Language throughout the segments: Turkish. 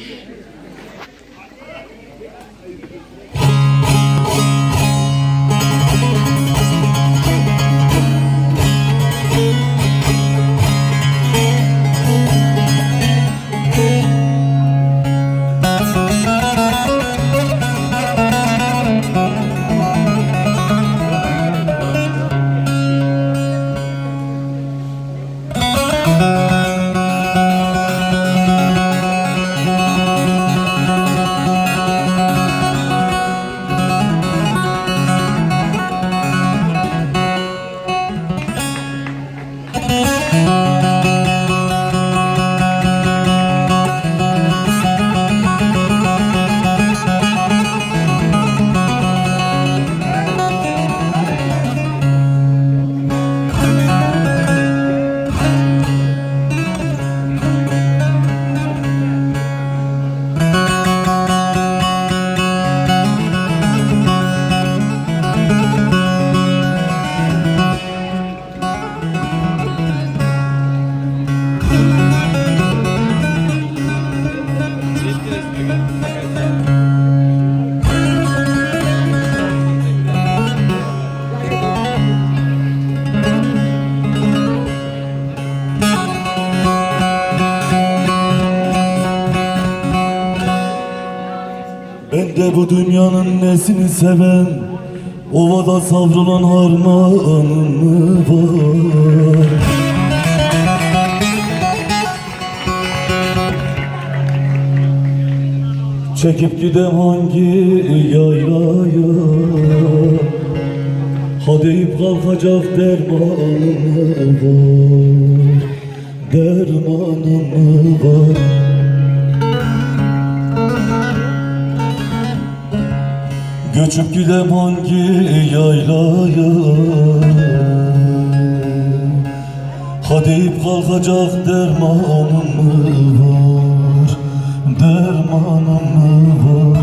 Amen. Bu dünyanın nesini seven Ovada savrulan harmanım mı var? Çekip gidem hangi yaylaya? Ha deyip kalkacak dermanım var? Dermanım var Göçüp gidem hangi yaylaya? Ha deyip kalkacak dermanım mı var? Dermanım mı var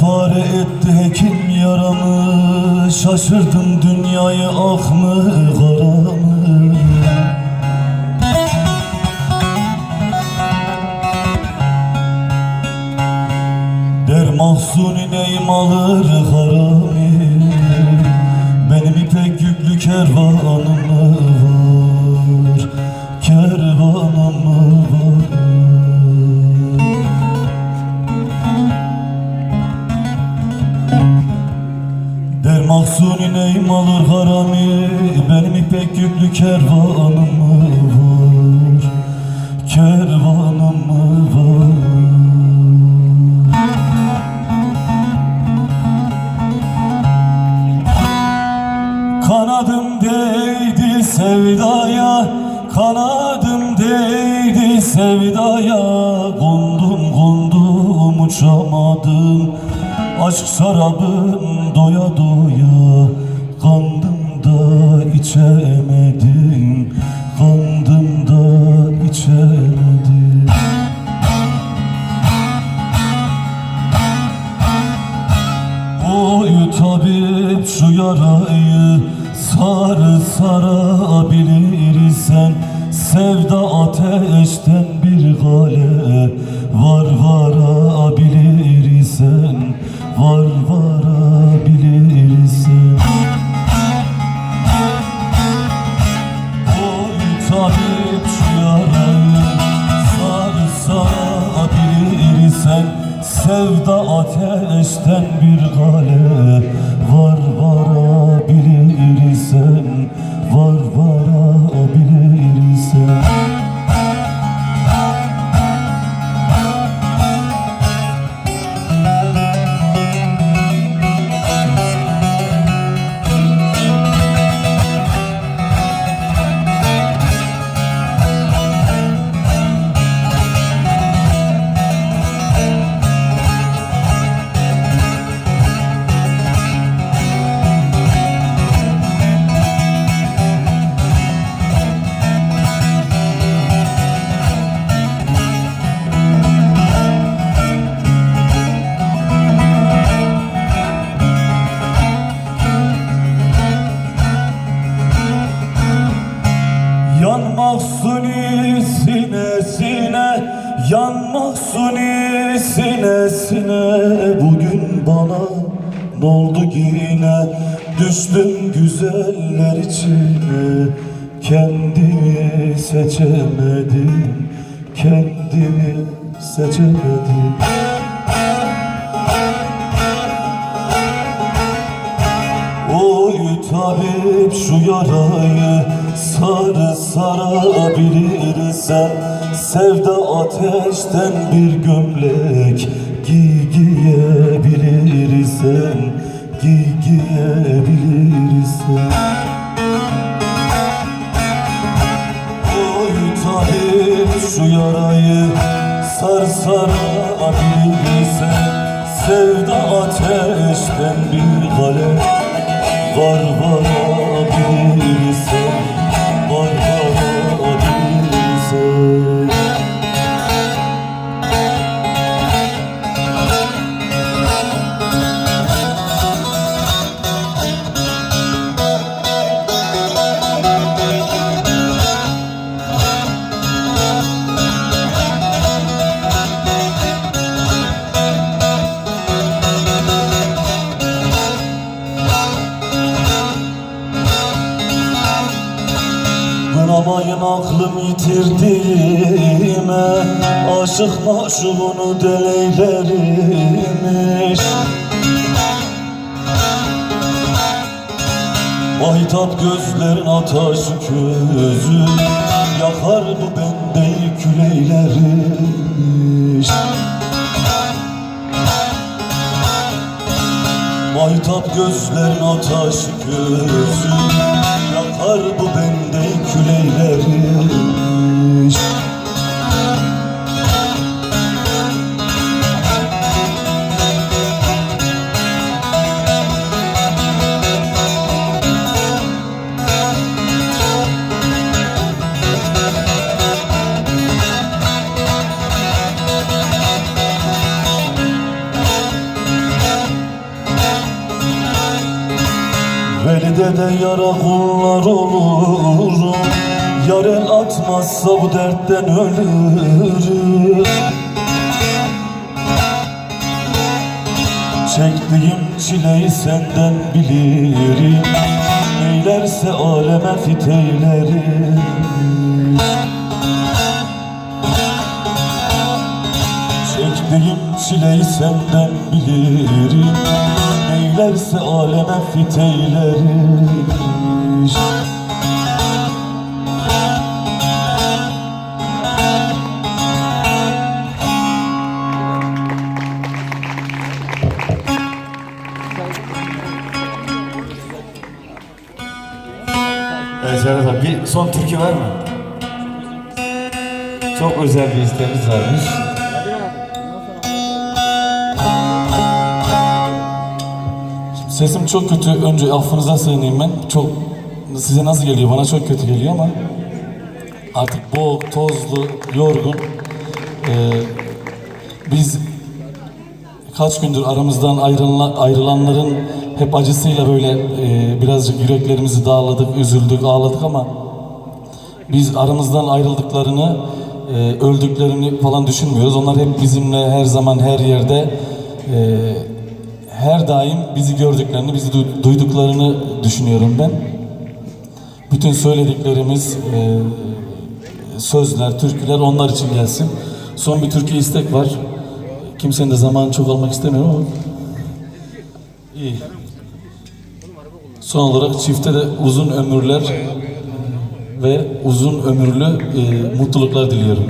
Pare pare etti hekim yaramı Şaşırdım dünyayı ah mı kara mı? Der mahzuni neyim alır harami Benim ipek yüklü kervanım kervanım mı var Kervanım mı var Kanadım değdi sevdaya Kanadım değdi sevdaya. Kondum kondum uçamadım. Aşk şarabım doya doya Kandım da içemedim yarayı sarı sarabilirsen Sevda ateşten bir gale var varabilirsen Var varabilirsen Oy tabip yarayı sarı sarabilirsen Sevda ateşten bir gale var var Yanmak suni sinesine Yanmak suni sinesine Bugün bana ne oldu yine? Düştüm güzeller içine. Kendimi seçemedim. Kendimi seçemedim tabip şu yarayı sarı sarabilirsen Sevda ateşten bir gömlek giy giyebilirsen Giy giyebilirsen Oy tabip şu yarayı sar sarabilirsen Sevda ateşten bir gale Var Var yitirdiğime Aşık maşuğunu deleylermiş. Mahitap gözlerin ataş közü Yakar bu bendeyi küleylermiş? Mahitap gözlerin ataş gözü Yakar bu bende küleylermiş Velide de yara kullar olurum. Yar el atmazsa bu dertten ölürüm. Çektiğim çileyi senden bilirim. Neylerse aleme fiteylerim. Çektiğim çileyi senden bilirim Neylerse aleme fiteylerim Evet abi bir son türkü var mı? Çok özel bir isteğimiz varmış. Sesim çok kötü. Önce affınıza sığınayım ben. Çok size nasıl geliyor? Bana çok kötü geliyor ama artık boğuk, tozlu, yorgun. Ee, biz kaç gündür aramızdan ayrılan, ayrılanların hep acısıyla böyle e, birazcık yüreklerimizi dağladık, üzüldük, ağladık ama biz aramızdan ayrıldıklarını, e, öldüklerini falan düşünmüyoruz. Onlar hep bizimle her zaman her yerde e, her daim bizi gördüklerini, bizi du- duyduklarını düşünüyorum ben. Bütün söylediklerimiz, e, sözler, türküler onlar için gelsin. Son bir türkü istek var. kimsenin de zamanı çok almak istemiyorum ama iyi. Son olarak çifte de uzun ömürler ve uzun ömürlü e, mutluluklar diliyorum.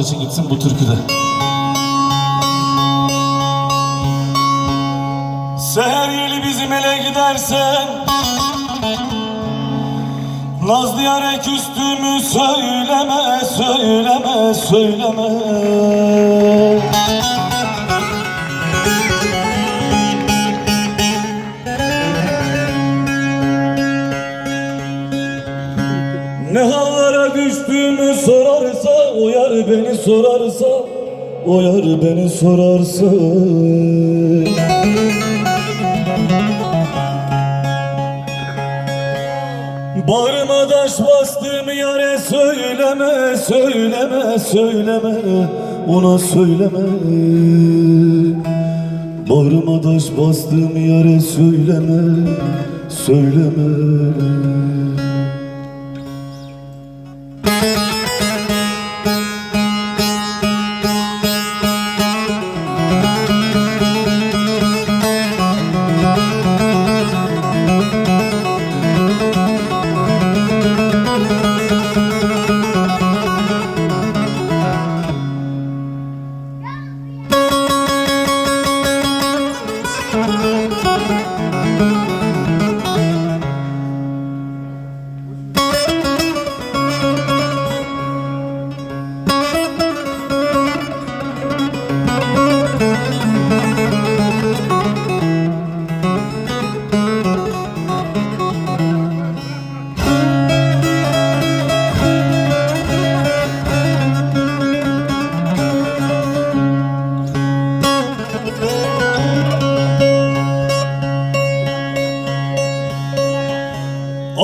Onlar için gitsin bu türküde. Seher yeli bizim ele gidersen Nazlı yare küstümü söyleme, söyleme, söyleme beni sorarsa O yar beni sorarsa Bağrıma taş bastığım yare söyleme, söyleme, söyleme, ona söyleme. Bağrıma taş bastığım yare söyleme, söyleme.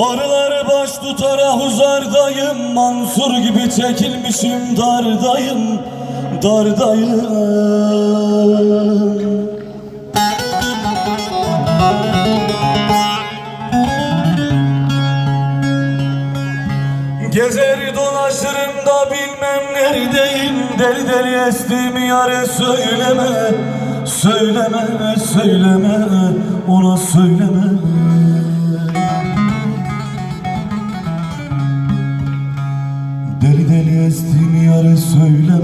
Arılar baş tutara huzardayım Mansur gibi çekilmişim dardayım Dardayım. Gezer dolaşırım da bilmem neredeyim Deli deli estiğimi yare söyleme Söyleme, söyleme, ona söyleme Deli